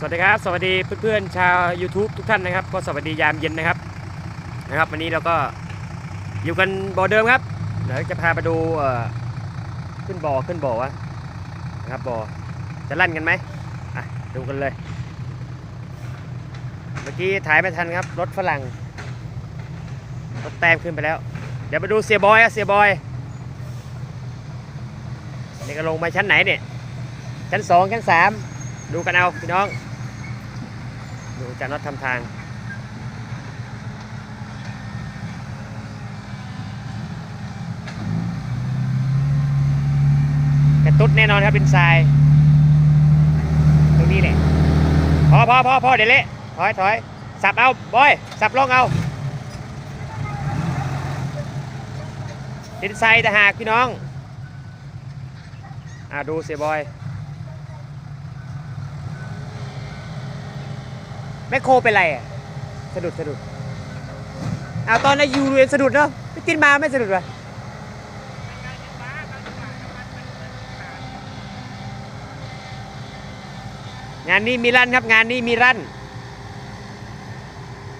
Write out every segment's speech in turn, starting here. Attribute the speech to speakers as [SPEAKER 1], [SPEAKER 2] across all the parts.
[SPEAKER 1] สวัสดีครับ สวัสดีเพื่อนๆชาว YouTube ทุกท่านนะครับ ก็สวัสดียามเย็นนะครับนะครับ วันนี้เราก็อยู่กันบ่อเดิมครับเดี๋ยวจะพาไปดูขึ้นบ่อขึ้นบ่อวะนะครับบ่อจะลั่นกันไหมอะดูกันเลย เมื่อกี้ถ่ายไม่ทันครับรถฝรั่งรถแต้มขึ้นไปแล้ว เดี๋ยวไปดูเสียบอยอะเสียบอยนี่ก็ลงไปชั้นไหนเนี่ยชั้นสองชั้นสามดูกันเอาพี่น้อง จานน็อตทำทางกระตุ้ดแน่นอนครับดินทราย ตรงนี้แหละ พอพอพอพอเดี๋ยวเละถอยถอยสับเอา บอย สับลงเอาดินทรายแต่หากพี่น้อง อ่าดูเสียบอย แมคโครเป็นไรอะสะดุดสะดุดเอาตอนนั้นยูเรียนสะดุดเนาะพี่ตินมาไม่สะดุดวะงานนี้มีรั่นครับงานนี้มีรั่น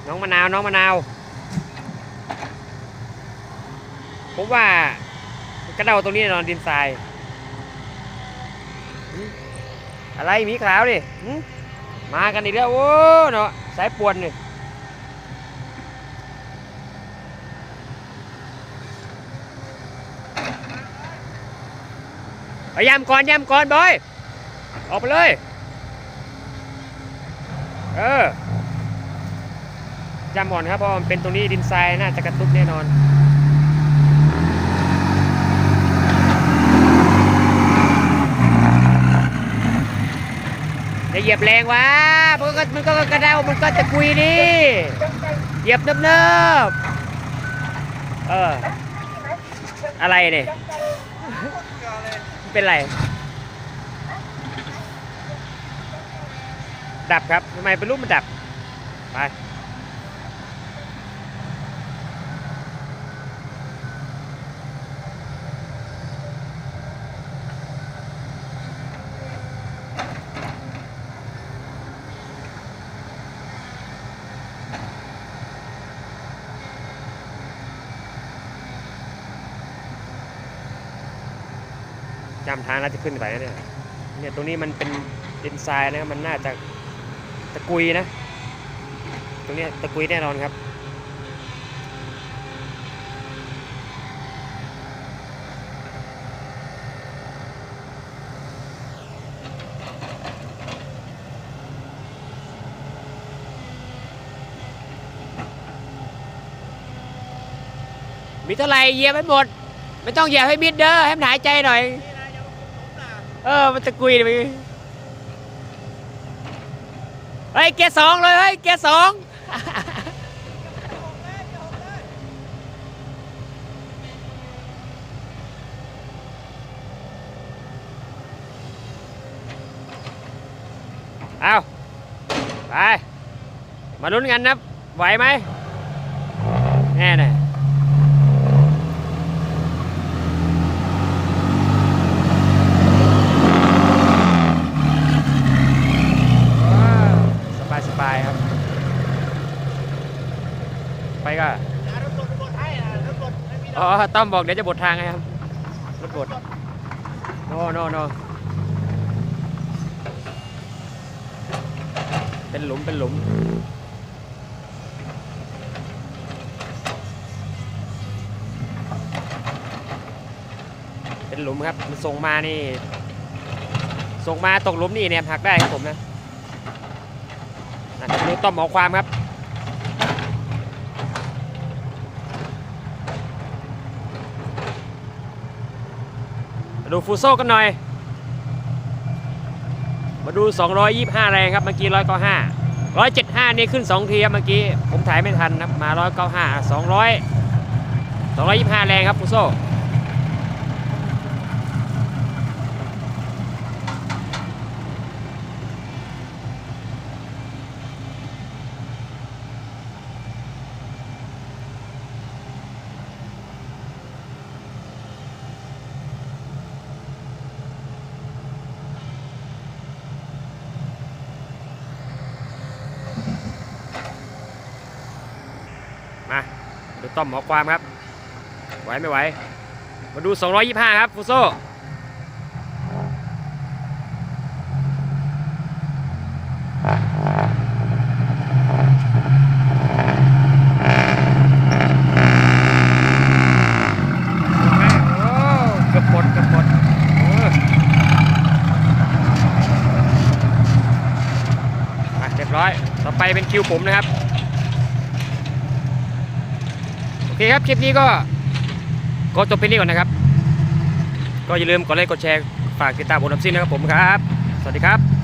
[SPEAKER 1] น้องมะนาวน้องมะนาวผมว่ากระเดาตรงนี้นอนดินทราย อะไรมีขาวดิ มากันอีกแล้วโอ้เนาะสายปวนนี่เอายำก่อนยำก่อนบอย ออกไปเลย เออยำก่อนครับพราะมันเป็นตรงนี้ดินทรายน่าจะกระตุกแน่นอน อย่าเหยียบแรงวะมันก็มันก็กระเด้ามันก็จะกุยดิเหยียบเนิบๆเออ อะไรเนี่ยเป็นไร ดับครับทำไมเป็นรูปมันดับ ไป จำทางแล้วจะขึ้นไปเนี่ยเนี่ยตรงนี้มันเป็นดินทรายนะมันน่าจะตะกุยนะ ตรงนี้ตะกุยแน่นอนครับมีเท่าไหร่เยียบไปหมด ไม่ต้องเหยียบให้มิดเด้อให้มันหายใจหน่อย เออ มันตะกุยไปเฮ้ยเกียร์สองเลยเฮ้ยเกียร์สองเอาไป มาลุ้นกันนะ ไหวไหมแน่น่สบายสบาย ครับ ไปก็
[SPEAKER 2] รถบดรถให้นะรถบดให้พี่น้
[SPEAKER 1] อ๋
[SPEAKER 2] อง
[SPEAKER 1] อต้อมบอกเดี๋ยวจะบดทางไงครับรถบดโนโนโนเป็นหลุมเป็นหลุมเป็นหลุมครับมันส่งมานี่ส่งมาตกหลุมนี่เนี่ยหักได้ครับผมนะอะ ดูต้อมหมอความครับมาดูฟูโซกันหน่อย มาดู 225 แรงครับ เมื่อกี้ 195 175 นี่ขึ้น 2 ทีครับเมื่อกี้ ผมถ่ายไม่ทันครับ มา 195 200 225 แรงครับฟูโซ ดูต้อมหมอความครับ ไหวไม่ไหว มาดู 225 ครับฟูโซโอ้เกือบหมดเกือบหมดเรียบร้อย ต่อไปเป็นคิวผมนะครับ โอ เคครับคลิปนี้ก็ก็จบเพียงนี้ก่อนนะครับ ก็อย่าลืมกดไลค์กดแชร์ฝากติดตามผมน้ำซิ่นนะครับผมครับ สวัสดีครับ